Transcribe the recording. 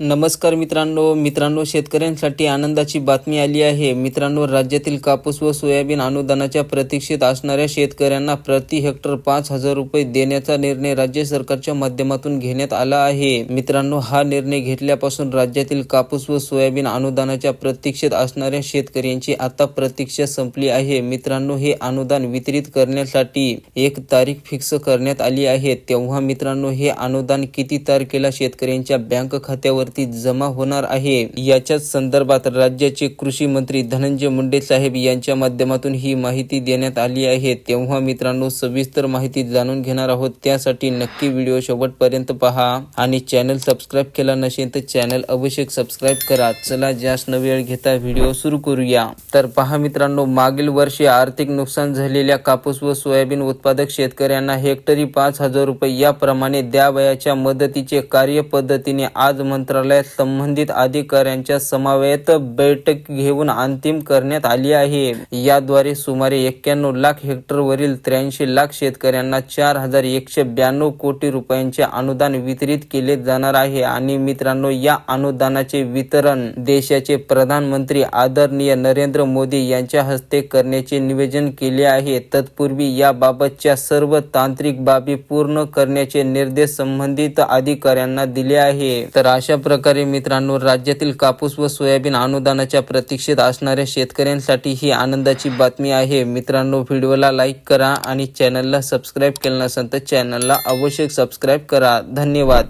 नमस्कार मित्रांनो मित्रांनो शेतकऱ्यांसाठी आनंदाची बातमी आली आहे. मित्रांनो राज्यातील कापूस व सोयाबीन अनुदानाच्या प्रतीक्षेत असणाऱ्या शेतकऱ्यांना प्रति हेक्टर पाच हजार रुपये देण्याचा निर्णय राज्य सरकारच्या माध्यमातून घेण्यात आला आहे. मित्रांनो हा निर्णय घेतल्यापासून राज्यातील कापूस व सोयाबीन अनुदानाच्या प्रतीक्षेत असणाऱ्या शेतकऱ्यांची आता प्रतीक्षा संपली आहे. मित्रांनो हे अनुदान वितरित करण्यासाठी एक तारीख फिक्स करण्यात आली आहे. तेव्हा मित्रांनो हे अनुदान किती तारखेला शेतकऱ्यांच्या बँक खात्यावर खात्यावरती जमा होणार आहे. याच्याच संदर्भात राज्याचे कृषी मंत्री धनंजय मुंडे साहेब यांच्या माध्यमातून ही माहिती देण्यात आली आहे. तेव्हा मित्रांनो सविस्तर माहिती जाणून घेणार आहोत. त्यासाठी नक्की व्हिडिओ शेवटपर्यंत पहा आणि चॅनल सबस्क्राईब केला नसेल तर चॅनल अवश्य सबस्क्राईब करा. चला जास्त वेळ घेता व्हिडिओ सुरू करूया. तर पहा मित्रांनो मागील वर्षी आर्थिक नुकसान झालेल्या कापूस व सोयाबीन उत्पादक शेतकऱ्यांना हेक्टरी पाच हजार रुपये याप्रमाणे द्यावयाच्या मदतीचे कार्यपद्धतीने आज मंत्रालयात संबंधित अधिकाऱ्यांच्या समवेत बैठक घेऊन अंतिम करण्यात आली आहे. याद्वारे सुमारे एक्क्याण्णव लाख हेक्टरवरील त्र्याऐंशी लाख शेतकऱ्यांना चार हजार एकशे ब्याण्णव कोटी रुपयांचे अनुदान वितरित केले जाणार आहे. आणि मित्रांनो या अनुदानाचे वितरण देशाचे प्रधानमंत्री आदरणीय नरेंद्र मोदी यांच्या हस्ते करण्याचे निवेदन केले आहे. तत्पूर्वी याबाबतच्या सर्व तांत्रिक बाबी पूर्ण करण्याचे निर्देश संबंधित अधिकाऱ्यांना दिले आहे. तर अशा प्रकारे मित्रांनो राज्यातील कापूस व सोयाबीन अनुदानाच्या प्रतीक्षेत असणाऱ्या शेतकऱ्यांसाठी ही आनंदाची बातमी आहे. मित्रांनो व्हिडिओला लाईक करा आणि चॅनलला सबस्क्राईब केलं नसेल तर चॅनलला अवश्य सबस्क्राईब करा. धन्यवाद.